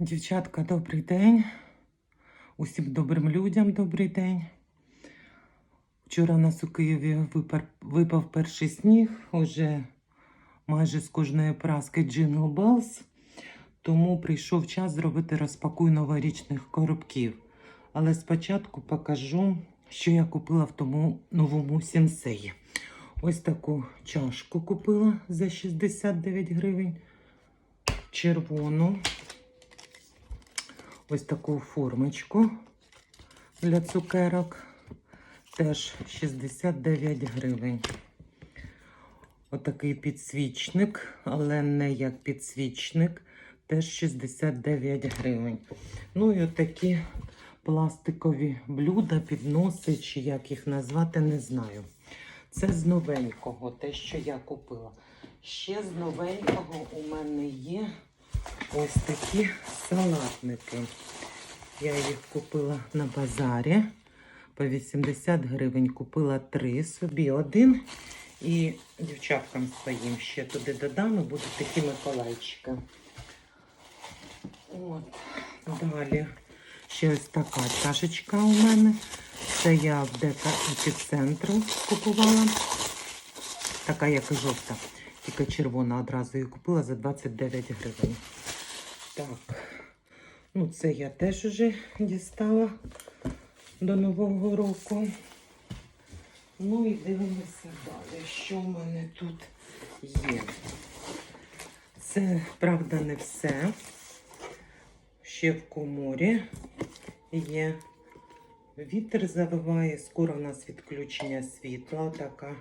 Дівчатка, добрий день. Усім добрим людям добрий день. Вчора у нас у Києві випав перший сніг, уже майже з кожної праски Jingle Bells. Тому прийшов час зробити розпакуй новорічних коробків. Але спочатку покажу, що я купила в тому новому сенсеї. Ось таку чашку купила за 69 гривень. Червону. Ось таку формочку для цукерок. Теж 69 гривень. Отакий підсвічник, але не як підсвічник, теж 69 гривень. Ну і отакі пластикові блюда, підноси, чи як їх назвати, не знаю. Це з новенького, те, що я купила. Ще з новенького у мене є ось такі салатники. Я їх купила на базарі по 80 гривень. Купила три собі один. І дівчаткам своїм ще туди додам і будуть такі Миколайчики. От. Далі ще ось така чашечка у мене. Це я в дека епіцентру купувала. Така, як і жовта, тільки червона одразу її купила за 29 гривень. Так, ну це я теж вже дістала до Нового року. Ну і дивимося далі, що в мене тут є. Це, правда, не все. Ще в коморі є. Вітер завиває, скоро у нас відключення світла. Така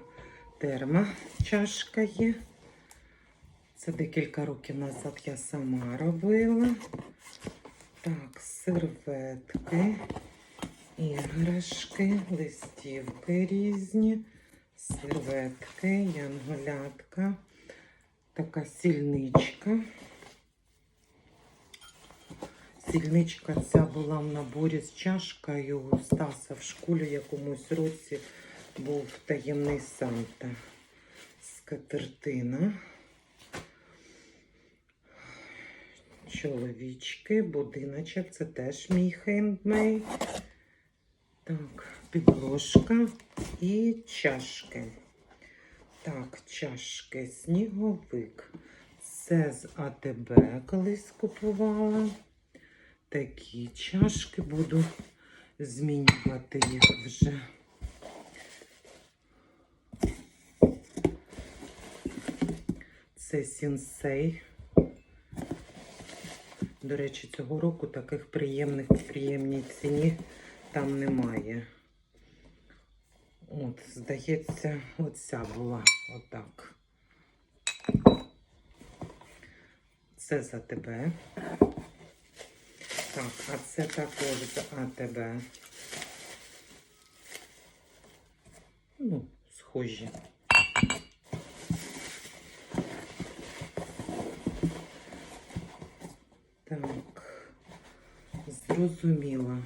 терма чашка є. Це декілька років назад я сама робила. Так, серветки, іграшки, листівки різні, серветки, янголятка, така сільничка. Сільничка ця була в наборі з чашкою у Стаса в школі якомусь році був таємний Санта. Скатертина. Чоловічки, будиночок, це теж мій хендмейд. Так, підложка і чашки. Так, чашки, сніговик. Це з АТБ колись купувала. Такі чашки буду змінювати їх вже. Це сінсей. До речі, цього року таких приємних в приємній ціні там немає. От, здається, оця була отак. Це за тебе. Так, а це також за АТБ. Ну, схожі. Так, зрозуміла.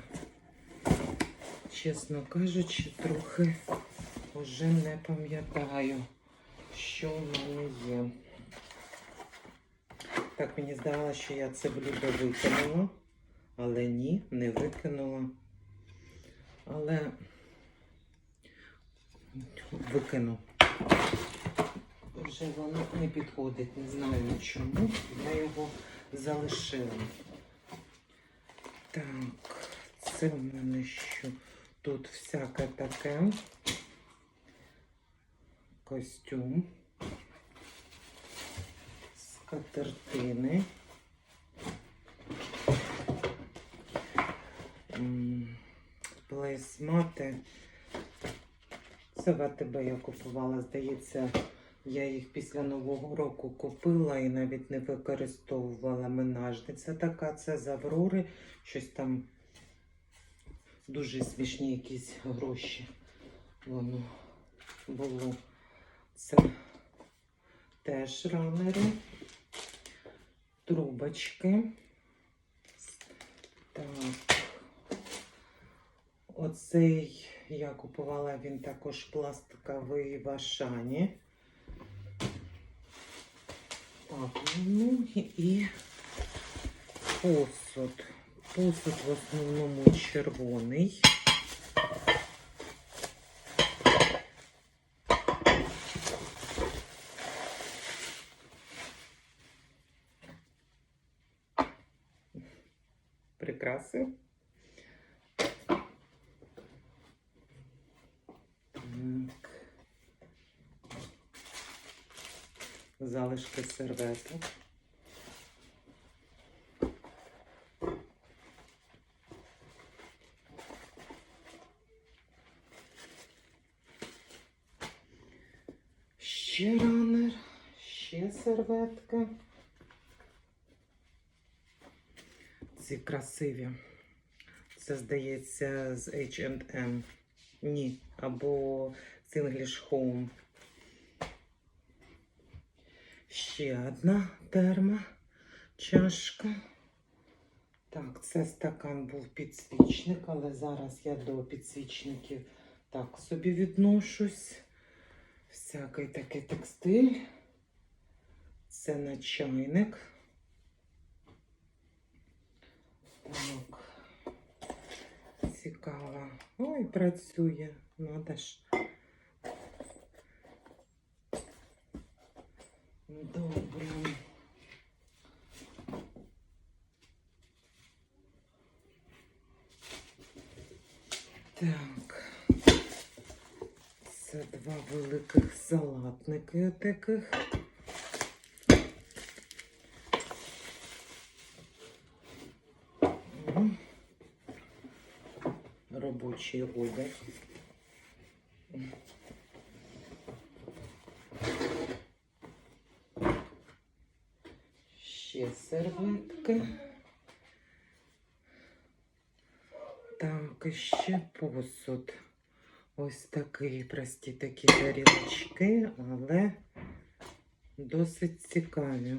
Чесно кажучи, трохи вже не пам'ятаю, що в мене є. Так, мені здалося, що я це блюдо викинула, але ні, не викинула. Але викину. Вже воно не підходить, не знаю чому. Я його залишила. Так, це в мене що? Тут всяке таке. Костюм. Скатертини. М, Плейсмати. Це в АТБ я купувала, здається, я їх після Нового року купила і навіть не використовувала менажниця така, це з Аврори. Щось там дуже смішні якісь гроші. Воно було. Це теж ранери, трубочки. Так. Оцей я купувала він також пластиковий в Ашані. Ну і посуд. Посуд в основному червоний. Прикраси. Так. Залишки серветок. Ще ранер, ще серветка. Ці красиві. Це, здається, з H&M. Ні, або з English Home. Ще одна терма, чашка. Так, це стакан був підсвічник, але зараз я до підсвічників так собі відношусь. Всякий такий текстиль. Це на чайник. Так. Цікаво. Ой, працює. Надо ж. Добре. Так. Це два великих салатники таких. Робочий одяг. Ще серветки. Так, ще посуд. Ось такий, прості такі тарілочки, але досить цікаві.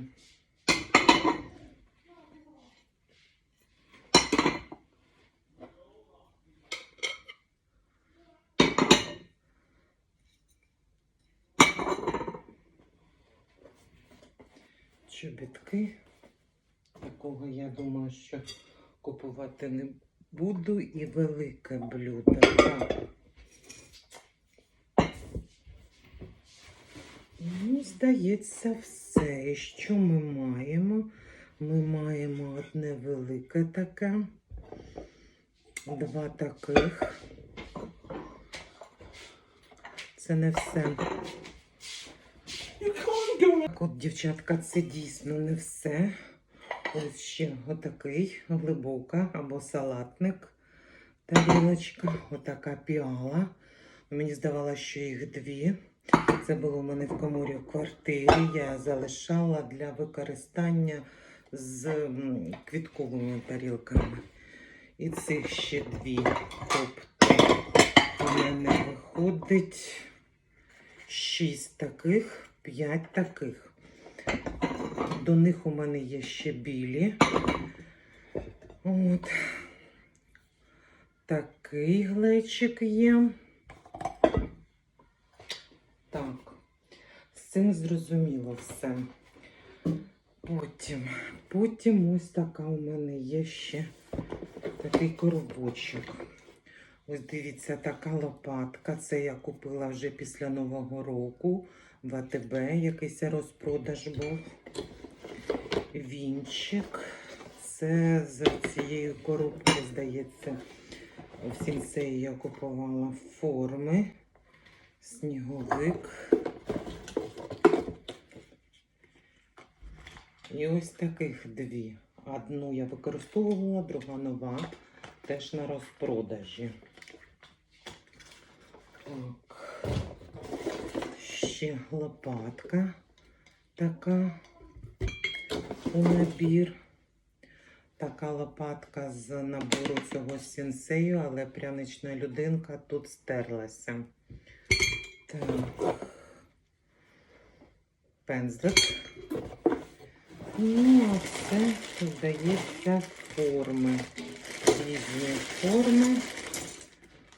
Чобітки. Такого я думаю, що купувати не буду. І велике блюдо. Так. Ну, здається, все. І що ми маємо? Ми маємо одне велике таке, два таких. Це не все. Так от, дівчатка, це дійсно не все. Ось ще отакий глибока або салатник. Тарілочка, отака піала. Мені здавалося, що їх дві. Це було у мене в коморі в квартирі. Я залишала для використання з квітковими тарілками. І цих ще дві. Тобто у мене виходить шість таких, п'ять таких. До них у мене є ще білі. От. Такий глечик є. Так, з цим зрозуміло все. Потім, потім ось така у мене є ще такий коробочок. Ось дивіться, така лопатка. Це я купила вже після Нового року в АТБ. Якийсь розпродаж був. Вінчик. Це з цієї коробки, здається, в сінсеї я купувала форми. Сніговик. І ось таких дві. Одну я використовувала, друга нова, теж на розпродажі. Так. Ще лопатка така у набір. Така лопатка з набору цього сінсею, але прянична людинка тут стерлася. Так. Пензлик. Ну, а здається, форми. Різні форми.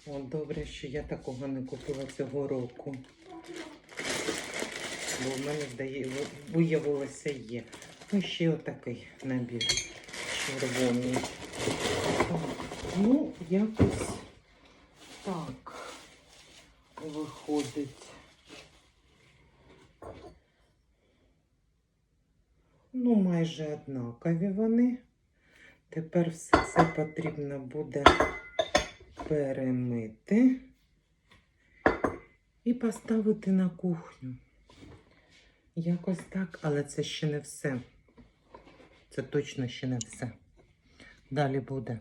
О, добре, що я такого не купила цього року. Бо в мене здає, виявилося є. Ну, ще отакий набір. червоний. Ну, якось так виходить. Ну, майже однакові вони. Тепер все це потрібно буде перемити і поставити на кухню. Якось так, але це ще не все. Це точно ще не все. Далі буде.